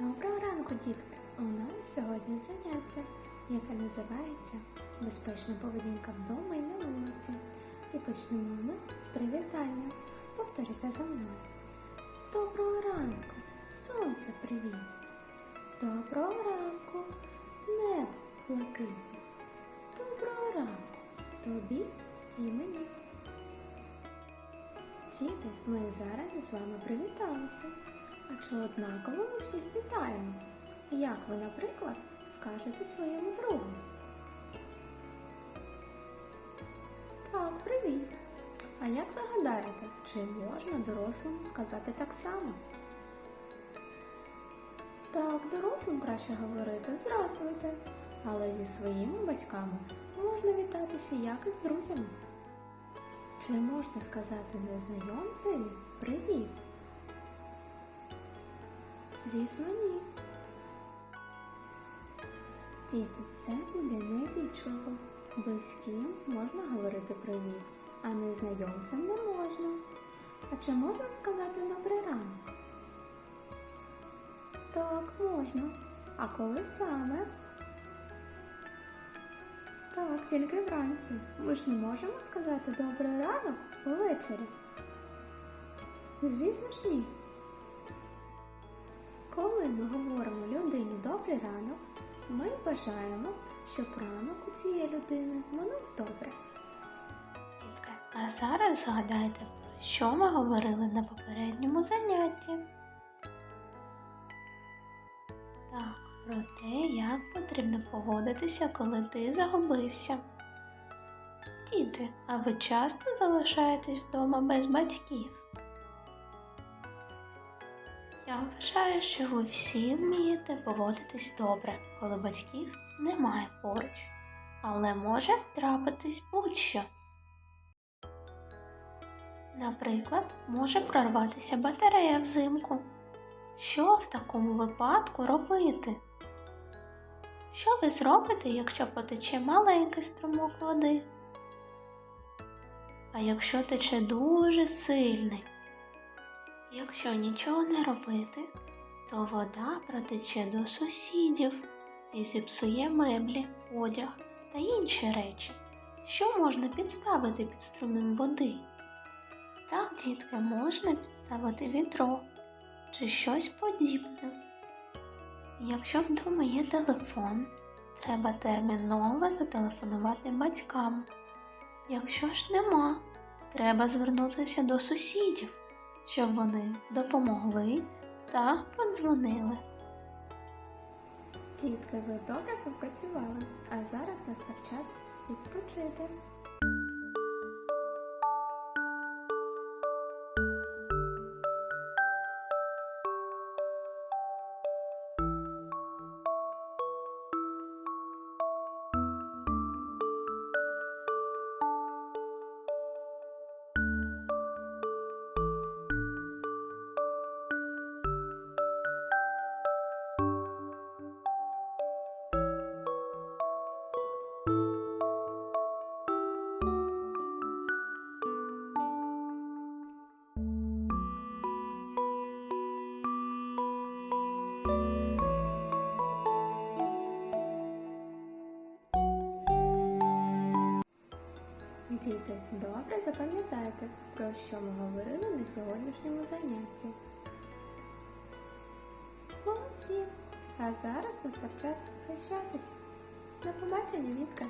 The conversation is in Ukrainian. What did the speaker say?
Доброго ранку, дітки! У нас сьогодні заняття, яке називається Безпечна поведінка вдома і на вулиці. І почнемо ми з привітання. Повторюйте за мною. Доброго ранку! Сонце привіт! Доброго ранку! Небо блакитне! Доброго ранку! Тобі і мені! Діти, ми зараз з вами привіталися. А чи однаково ми всіх вітаємо? Як ви, наприклад, скажете своєму другу? Так, привіт. А як ви гадаєте, чи можна дорослому сказати так само? Так, дорослим краще говорити Здравствуйте, але зі своїми батьками можна вітатися як і з друзями. Чи можна сказати незнайомцеві привіт? Звісно, ні. Діти, це буде невічливо. Близьким можна говорити привіт, а незнайомцям не можна. А чи можна сказати добрий ранок? Так, можна. А коли саме? Так, тільки вранці. Ми ж не можемо сказати добрий ранок ввечері. Звісно ж ні. Коли ми говоримо людині добрий ранок, ми бажаємо, щоб ранок у цієї людини минув добре. А зараз згадайте, про що ми говорили на попередньому занятті. Так, про те, як потрібно поводитися, коли ти загубився. Діти, а ви часто залишаєтесь вдома без батьків? Я вважаю, що ви всі вмієте поводитись добре, коли батьків немає поруч. Але може трапитись будь-що. Наприклад, може прорватися батарея взимку. Що в такому випадку робити? Що ви зробите, якщо потече маленький струмок води? А якщо тече дуже сильний? Якщо нічого не робити, то вода протече до сусідів і зіпсує меблі, одяг та інші речі. Що можна підставити під струмом води? Так, дітки, можна підставити відро чи щось подібне. Якщо вдома є телефон, треба терміново зателефонувати батькам. Якщо ж нема, треба звернутися до сусідів, щоб вони допомогли та подзвонили. Дітки, ви добре попрацювали, а зараз настав час відпочити. Діти, добре запам'ятайте, про що ми говорили на сьогоднішньому занятті. Молодці! А зараз настав час прощатися. До побачення, дітка!